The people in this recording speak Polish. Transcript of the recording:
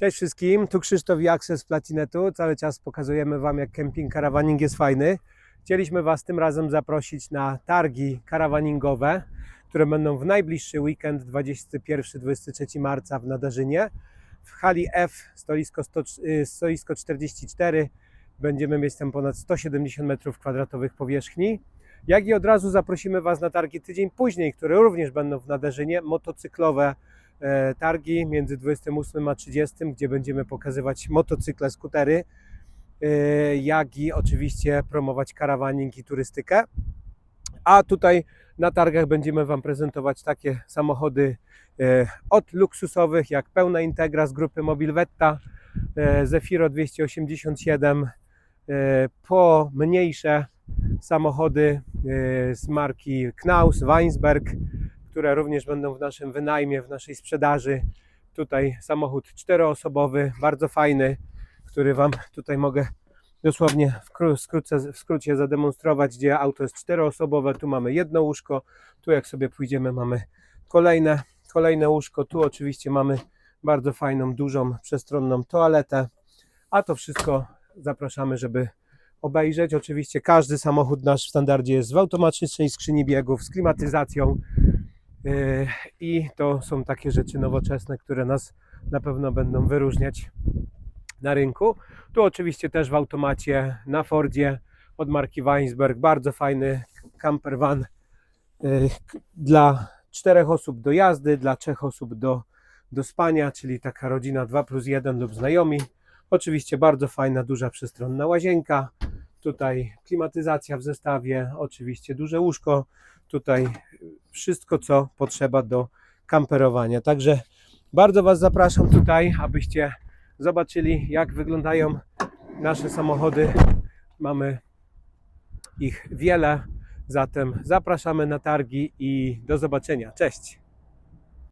Cześć wszystkim, tu Krzysztof i Access Platinetu. Cały czas pokazujemy Wam, jak kemping karawaning jest fajny. Chcieliśmy Was tym razem zaprosić na targi karawaningowe, które będą w najbliższy weekend 21-23 marca w Nadarzynie. W hali F, stoisko, 100, y, stoisko 44, będziemy mieć tam ponad 170 m2 powierzchni. Jak i od razu zaprosimy Was na targi tydzień później, które również będą w Nadarzynie, motocyklowe targi między 28 a 30, gdzie będziemy pokazywać motocykle, skutery, e, jak i oczywiście promować karawaning i turystykę. A tutaj na targach będziemy Wam prezentować takie samochody e, od luksusowych, jak pełna Integra z grupy Mobilvetta, e, Zefiro 287, e, po mniejsze samochody e, z marki Knaus, Weinsberg, które również będą w naszym wynajmie, w naszej sprzedaży. Tutaj samochód czteroosobowy, bardzo fajny, który Wam tutaj mogę dosłownie w, w skrócie zademonstrować, gdzie auto jest czteroosobowe. Tu mamy jedno łóżko, tu jak sobie pójdziemy mamy kolejne, kolejne łóżko. Tu oczywiście mamy bardzo fajną, dużą, przestronną toaletę. A to wszystko zapraszamy, żeby obejrzeć. Oczywiście każdy samochód nasz w standardzie jest w automatycznej skrzyni biegów z klimatyzacją. Yy, I to są takie rzeczy nowoczesne, które nas na pewno będą wyróżniać na rynku. Tu oczywiście też w automacie na Fordzie od marki Weinsberg. Bardzo fajny camper van k- dla czterech osób do jazdy, dla trzech osób do, do spania, czyli taka rodzina 2 plus 1 lub znajomi. Oczywiście bardzo fajna, duża przestronna łazienka. Tutaj klimatyzacja w zestawie, oczywiście duże łóżko. Tutaj wszystko, co potrzeba do kamperowania. Także bardzo Was zapraszam tutaj, abyście zobaczyli, jak wyglądają nasze samochody. Mamy ich wiele, zatem zapraszamy na targi i do zobaczenia. Cześć!